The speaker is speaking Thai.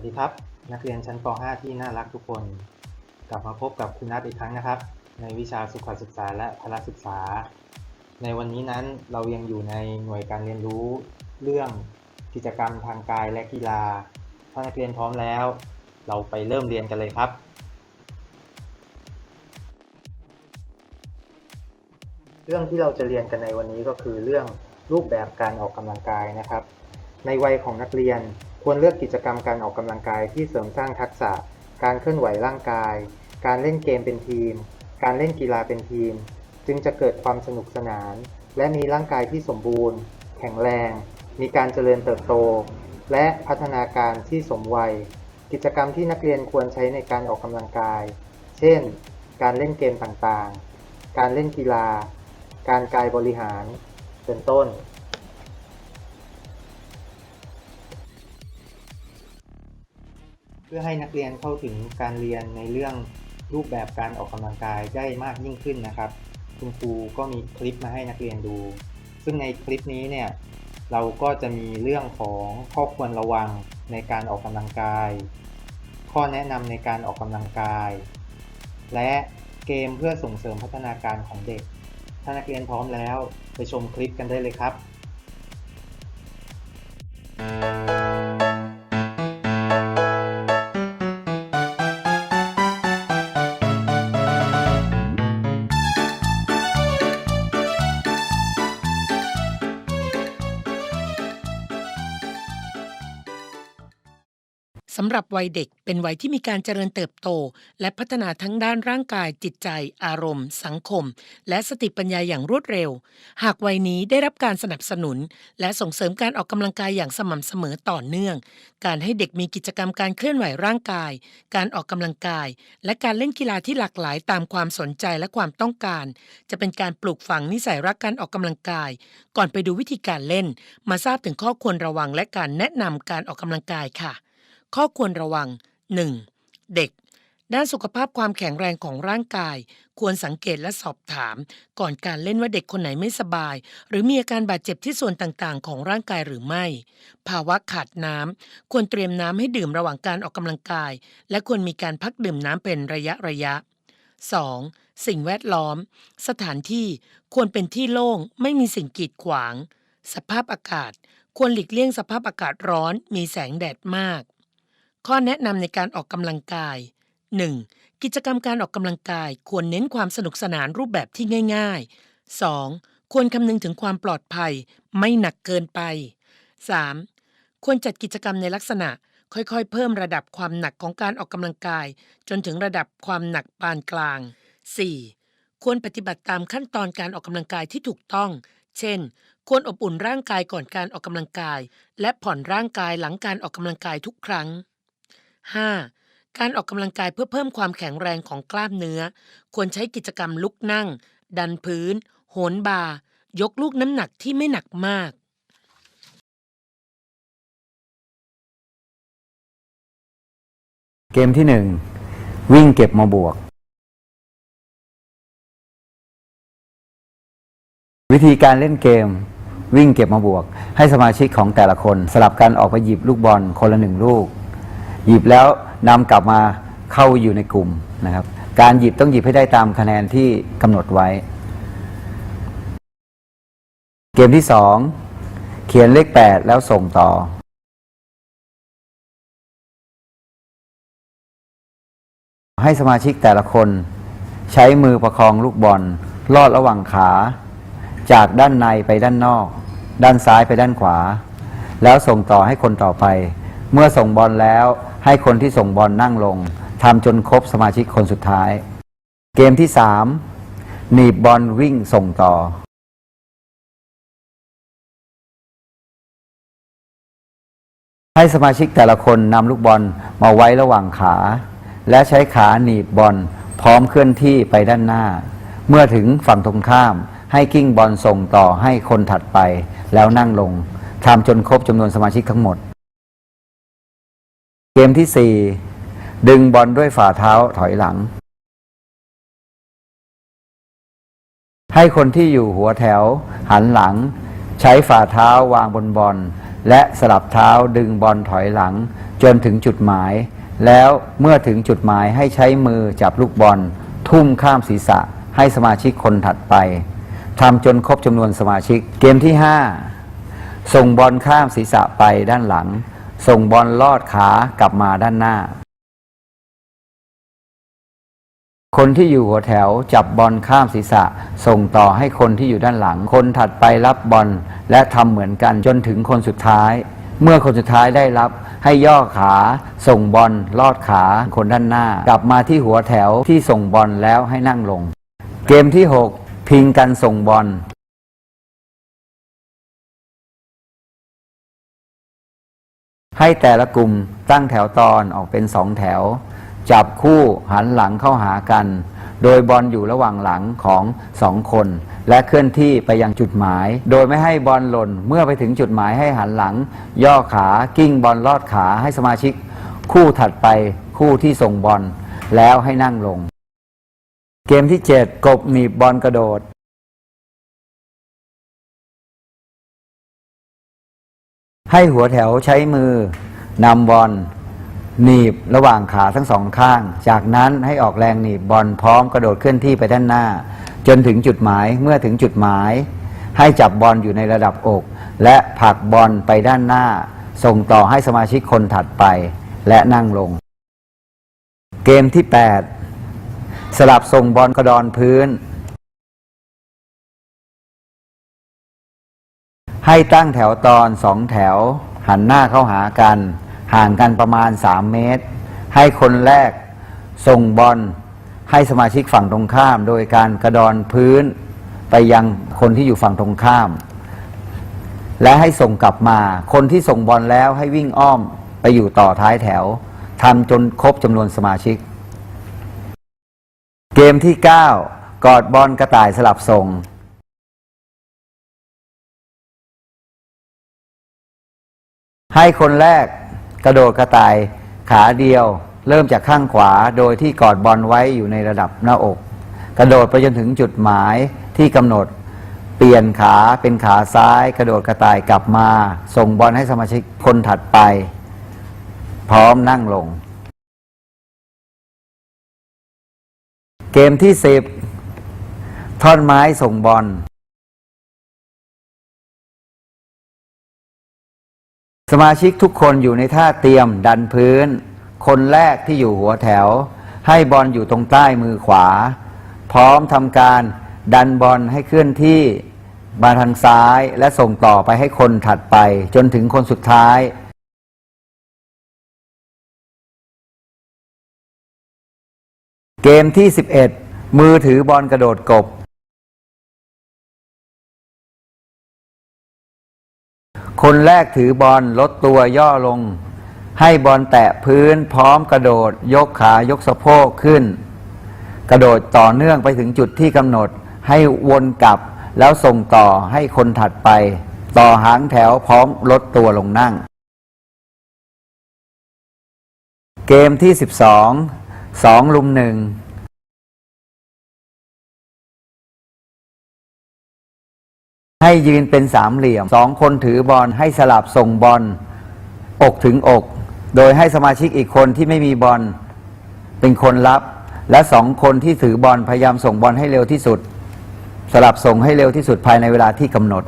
ัสดีครับ นักเรียนชั้นป .5 ที่น่ารักทุกคน กลับมาพบกับคุณนัทอีกครั้งนะครับ ในวิชาสุขศึกษาและพละศึกษา ในวันนี้นั้นเรายังอยู่ในหน่วยการเรียนรู้ เรื่องกิจกรรมทางกายและกีฬาถ้านักเรียนพร้อมแล้ว เราไปเริ่มเรียนกันเลยครับ เรื่องที่เราจะเรียนกันในวันนี้ก็คือเรื่องรูปแบบการออกกำลังกายนะครับ ในวัยของนักเรียน ควรเลือกกิจกรรมการออกกำลังกายที่เสริมสร้างทักษะ การเคลื่อนไหวร่างกาย การเล่นเกมเป็นทีม การเล่นกีฬาเป็นทีม จึงจะเกิดความสนุกสนาน และมีร่างกายที่สมบูรณ์ แข็งแรง มีการเจริญเติบโต และพัฒนาการที่สมวัย กิจกรรมที่นักเรียนควรใช้ในการออกกำลังกาย เช่น การเล่นเกมต่างๆ การเล่นกีฬา การกายบริหาร เป็นต้น พื่อให้นักเรียนเข้าถึงการเรียนในเรื่องรูปแบบการออกกำลังกายได้มากยิ่งขึ้นนะครับ คุณครูก็มีคลิปมาให้นักเรียนดู ซึ่งในคลิปนี้เนี่ยเราก็จะมีเรื่องของข้อควรระวังในการออกกำลังกาย ข้อแนะนำในการออกกำลังกาย และเกมเพื่อส่งเสริมพัฒนาการของเด็ก ถ้านักเรียนพร้อมแล้วไปชมคลิปกันได้เลยครับสำหรับวัยเด็กเป็นวัยที่มีการเจริญเติบโต และพัฒนาทั้งด้านร่างกายจิตใจ อารมณ์ สังคม และสติปัญญาอย่างรวดเร็ว หากวัยนี้ได้รับการสนับสนุน และส่งเสริมการออกกำลังกายอย่างสม่ำเสมอต่อเนื่อง การให้เด็กมีกิจกรรมการเคลื่อนไหวร่างกาย การออกกำลังกาย และการเล่นกีฬาที่หลากหลายตามความสนใจและความต้องการ จะเป็นการปลูกฝังนิสัยรักการออกกำลังกาย ก่อนไปดูวิธีการเล่น มาทราบถึงข้อควรระวังและการแนะนำการออกกำลังกายค่ะ ข้อควรระวัง 1. เด็ก ด้านสุขภาพความแข็งแรงของร่างกาย ควรสังเกตและสอบถาม ก่อนการเล่นว่าเด็กคนไหนไม่สบาย หรือมีอาการบาดเจ็บที่ส่วนต่างๆ ของร่างกายหรือไม่ ภาวะขาดน้ำควรเตรียมน้ำให้ดื่มระหว่างการออกกำลังกาย และควรมีการพักดื่มน้ำเป็นระยะระยะ 2. สิ่งแวดล้อม สถานที่ควรเป็นที่โล่ง ไม่มีสิ่งกีดขวาง สภาพอากาศ ควรหลีกเลี่ยงสภาพอากาศร้อน มีแสงแดดมาก ข้อแนะนำในการออกกำลังกาย 1. กิจกรรมการออกกำลังกาย ควรเน้นความสนุกสนานรูปแบบที่ง่าย ๆ 2. ควรคำนึงถึงความปลอดภัย ไม่หนักเกินไป 3. ควรจัดกิจกรรมในลักษณะ ค่อยๆ เพิ่มระดับความหนักของการออกกำลังกาย จนถึงระดับความหนักปานกลาง 4. ควรปฏิบัติตามขั้นตอนการออกกำลังกายที่ถูกต้อง เช่น ควรอบอุ่นร่างกายก่อนการออกกำลังกาย และผ่อนร่างกายหลังการออกกำลังกายทุกครั้ง 5. การออกกำลังกายเพื่อเพิ่มความแข็งแรงของกล้ามเนื้อ ควรใช้กิจกรรมลุกนั่ง ดันพื้น โหนบาร์ยกลูกน้ำหนักที่ไม่หนักมากเกมที่หนึ่งวิ่งเก็บมาบวก วิธีการเล่นเกม วิ่งเก็บมาบวก ให้สมาชิกของแต่ละคน สลับกันออกไปหยิบลูกบอลคนละหนึ่งลูก หยิบแล้วนำกลับมาเข้าอยู่ในกลุ่มนะครับ การหยิบต้องหยิบให้ได้ตามคะแนนที่กำหนดไว้ เกมที่สองเขียนเลข 8 แล้วส่งต่อ ให้สมาชิกแต่ละคนใช้มือประคองลูกบอล ลอดระหว่างขา จากด้านในไปด้านนอก ด้านซ้ายไปด้านขวา แล้วส่งต่อให้คนต่อไป เมื่อส่งบอลแล้ว ให้คนที่ส่งบอลนั่งลงทำจนครบสมาชิกคนสุดท้าย เกมที่สามหนีบบอลวิ่งส่งต่อ ให้สมาชิกแต่ละคนนำลูกบอลมาไว้ระหว่างขา และใช้ขาหนีบบอลพร้อมเคลื่อนที่ไปด้านหน้า เมื่อถึงฝั่งตรงข้าม ให้กิ้งบอลส่งต่อให้คนถัดไปแล้วนั่งลงทำจนครบจำนวนสมาชิกทั้งหมด มที่ 4 ดึงบอลด้วยฝ่าเท้าถอยหลัง ให้คนที่อยู่หัวแถวหันหลัง ใช้ฝ่าเท้าวางบนบอล และสลับเท้าดึงบอลถอยหลัง จนถึงจุดหมาย แล้วเมื่อถึงจุดหมายให้ใช้มือจับลูกบอล ทุ่มข้ามศีรษะให้สมาชิกคนถัดไปทำจนครบจำนวนสมาชิก เกมที่ 5 ส่งบอลข้ามศีรษะไปด้านหลัง ส่งบอลลอดขากลับมาด้านหน้า คนที่อยู่หัวแถวจับบอลข้ามศีรษะ ส่งต่อให้คนที่อยู่ด้านหลัง คนถัดไปรับบอลและทำเหมือนกันจนถึงคนสุดท้าย เมื่อคนสุดท้ายได้รับให้ย่อขา ส่งบอลลอดขาคนด้านหน้า กลับมาที่หัวแถวที่ส่งบอลแล้วให้นั่งลง เกมที่ 6 พิงกันส่งบอล ให้แต่ละกลุ่มตั้งแถวตอนออกเป็นสองแถว จับคู่หันหลังเข้าหากัน โดยบอลอยู่ระหว่างหลังของสองคน และเคลื่อนที่ไปยังจุดหมาย โดยไม่ให้บอลหล่นเมื่อไปถึงจุดหมายให้หันหลัง ย่อขากิ้งบอลลอดขาให้สมาชิก คู่ถัดไปคู่ที่ส่งบอลแล้วให้นั่งลง เกมที่ 7 กบหนีบบอลกระโดด ให้หัวแถวใช้มือนำบอลหนีบระหว่างขาทั้งสองข้าง จากนั้นให้ออกแรงหนีบบอลพร้อมกระโดดเคลื่อนที่ไปด้านหน้า จนถึงจุดหมายเมื่อถึงจุดหมาย ให้จับบอลอยู่ในระดับอก และผลักบอลไปด้านหน้า ส่งต่อให้สมาชิกคนถัดไป และนั่งลง เกมที่ 8 สลับส่งบอลกระดอนพื้น ให้ตั้งแถวตอนสองแถว หันหน้าเข้าหากัน ห่างกันประมาณ 3 เมตร ให้คนแรกส่งบอลให้สมาชิกฝั่งตรงข้าม โดยการกระดอนพื้น ไปยังคนที่อยู่ฝั่งตรงข้าม และให้ส่งกลับมา คนที่ส่งบอลแล้วให้วิ่งอ้อมไปอยู่ต่อท้ายแถวทำจนครบจำนวนสมาชิก เกมที่ 9 กอดบอลกระต่ายสลับส่ง ให้คนแรกกระโดดกระต่ายขาเดียว เริ่มจากข้างขวาโดยที่กอดบอลไว้อยู่ในระดับหน้าอก กระโดดไปจนถึงจุดหมายที่กำหนด เปลี่ยนขาเป็นขาซ้าย กระโดดกระต่ายกลับมา ส่งบอลให้สมาชิกคนถัดไป พร้อมนั่งลง เกมที่10ท่อนไม้ส่งบอล สมาชิกทุกคนอยู่ในท่าเตรียมดันพื้น คนแรกที่อยู่หัวแถว ให้บอลอยู่ตรงใต้มือขวา พร้อมทำการดันบอลให้เคลื่อนที่มาทางซ้ายและส่งต่อไปให้คนถัดไป จนถึงคนสุดท้ายเกมที่ 11 มือถือบอลกระโดดกบ คนแรกถือบอลลดตัวย่อลง ให้บอลแตะพื้นพร้อมกระโดด ยกขายกสะโพกขึ้น กระโดดต่อเนื่องไปถึงจุดที่กำหนด ให้วนกลับแล้วส่งต่อให้คนถัดไป ต่อหางแถวพร้อมลดตัวลงนั่ง เกมที่ 12 2ลุมหนึ่ง ให้ยืนเป็นสามเหลี่ยมสองคนถือบอลให้สลับส่งบอลอกถึงอก โดยให้สมาชิกอีกคนที่ไม่มีบอลเป็นคนรับ และสองคนที่ถือบอลพยายามส่งบอลให้เร็วที่สุด สลับส่งให้เร็วที่สุดภายในเวลาที่กำหนด